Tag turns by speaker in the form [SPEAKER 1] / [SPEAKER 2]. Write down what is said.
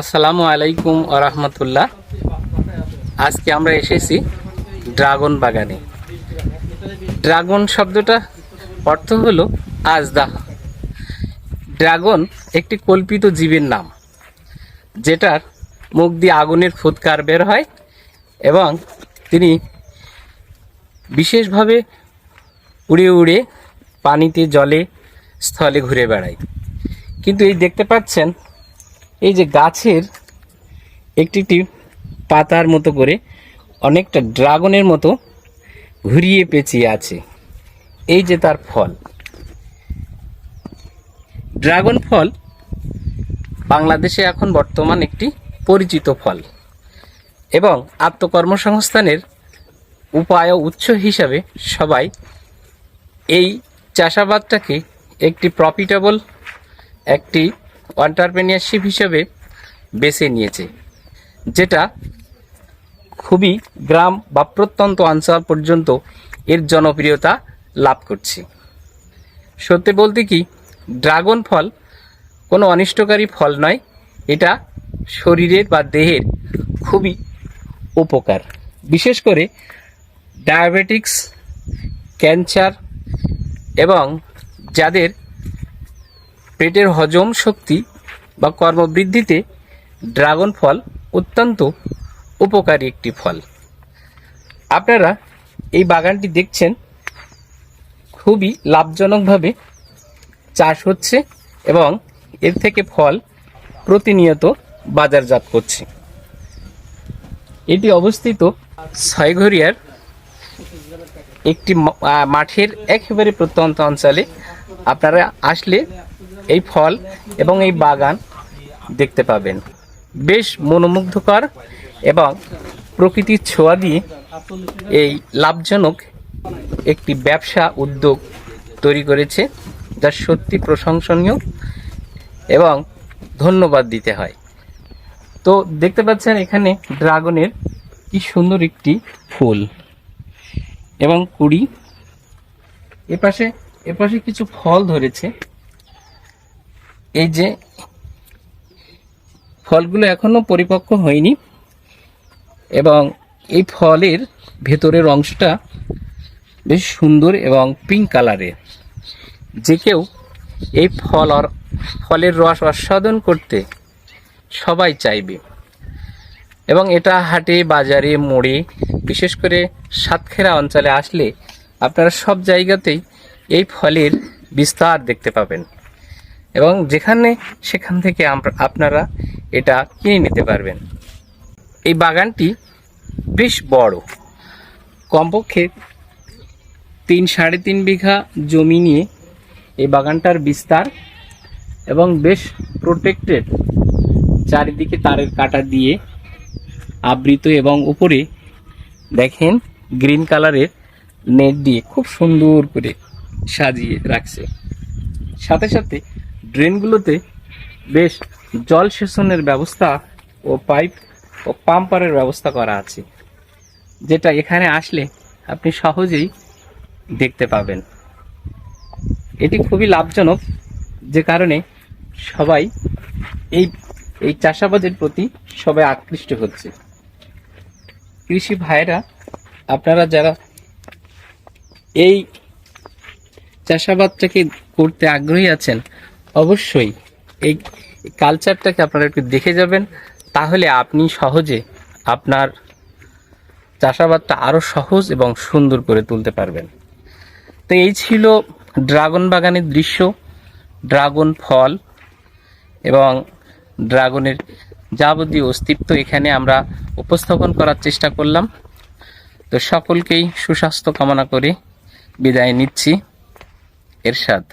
[SPEAKER 1] আসসালামু আলাইকুম আরহামতুল্লাহ আজকে আমরা এসেছি ড্রাগন বাগানে। ড্রাগন শব্দটা অর্থ হলো আজদা ড্রাগন একটি কল্পিত জীবের নাম, যেটার মুখ দিয়ে আগুনের ফুৎকার বের হয় এবং তিনি বিশেষভাবে উড়ে উড়ে পানিতে জলে স্থলে ঘুরে বেড়ায়। কিন্তু এই দেখতে পাচ্ছেন এই যে গাছের একটি একটি পাতার মতো করে অনেকটা ড্রাগনের মতো ঘুরিয়ে পেঁচিয়ে আছে। এই যে তার ফল। ড্রাগন ফল বাংলাদেশে এখন বর্তমান একটি পরিচিত ফল এবং আত্মকর্মসংস্থানের উপায় উৎস হিসাবে সবাই এই চাষাবাদটাকে একটি প্রফিটেবল একটি অন্টারপ্রেনিয়ারশিপ হিসেবে বেছে নিয়েছে, যেটা খুবই গ্রাম বা প্রত্যন্ত অঞ্চল পর্যন্ত এর জনপ্রিয়তা লাভ করছে। সত্যি বলতে কি, ড্রাগন ফল কোনো অনিষ্টকারী ফল নয়, এটা শরীরের বা দেহের খুবই উপকার। বিশেষ করে ডায়াবেটিক্স, ক্যান্সার এবং যাদের পেটের হজম শক্তি বা কর্মবৃদ্ধিতে ড্রাগন ফল অত্যন্ত উপকারী একটি ফল। আপনারা এই বাগানটি দেখছেন, খুবই লাভজনকভাবে চাষ হচ্ছে এবং এর থেকে ফল প্রতিনিয়ত বাজারজাত করছে। এটি অবস্থিত ছয়ঘরিয়ার একটি মাঠের একেবারে প্রত্যন্ত অঞ্চলে। আপনারা আসলে এই ফল এবং এই বাগান দেখতে পাবেন। বেশ মনোমুগ্ধকর এবং প্রকৃতির ছোঁয়া দিয়ে এই লাভজনক একটি ব্যবসা উদ্যোগ তৈরি করেছে, যা সত্যি প্রশংসনীয় এবং ধন্যবাদ দিতে হয়। তো দেখতে পাচ্ছেন এখানে ড্রাগনের কি সুন্দর একটি ফুল এবং কুড়ি। এপাশে এপাশে কিছু ফল ধরেছে। এই যে ফলগুলো এখনও পরিপক্ক হয়নি এবং এই ফলের ভেতরের অংশটা বেশ সুন্দর এবং পিঙ্ক কালারের যে কেউ এই ফল ফলের রস আস্বাদন করতে সবাই চাইবে। এবং এটা হাটে, বাজারে, মোড়ে, বিশেষ করে সাতক্ষীরা অঞ্চলে আসলে আপনারা সব জায়গাতেই এই ফলের বিস্তার দেখতে পাবেন। এবং যেখানে সেখান থেকে আপনারা এটা কিনে নিতে পারবেন। এই বাগানটি বেশ বড়। কমপক্ষে তিন সাড়ে তিন বিঘা জমি নিয়ে এই বাগানটার বিস্তার এবং বেশ প্রোটেক্টেড চারিদিকে তারের কাটা দিয়ে আবৃত এবং উপরে দেখেন গ্রিন কালারের নেট দিয়ে খুব সুন্দর করে সাজিয়ে রাখছে। সাথে সাথে ড্রেনগুলোতে বেশ জল সেচনের ব্যবস্থা ও পাইপ ও পাম্পারের ব্যবস্থা করা আছে, যেটা এখানে আসলে আপনি সহজেই দেখতে পাবেন। এটি খুবই লাভজনক, যে কারণে সবাই এই এই চাষাবাদের প্রতি সবাই আকৃষ্ট হচ্ছে। কৃষি ভাইরা আপনারা যারা এই চাষাবাদটাকে করতে আগ্রহী আছেন অবশ্যই। এই কালচারটাকে আপনারা একটু দেখে যাবেন, তাহলে আপনি সহজে আপনার চাষাবাদটা আরও সহজ এবং সুন্দর করে তুলতে পারবেন। তো এই ছিল ড্রাগন বাগানের দৃশ্য, ড্রাগন ফল এবং ড্রাগনের যাবতীয় অস্তিত্ব এখানে আমরা উপস্থাপন করার চেষ্টা করলাম। তো সকলকেই সুস্বাস্থ্য কামনা করে বিদায় নিচ্ছি। এরশাদ।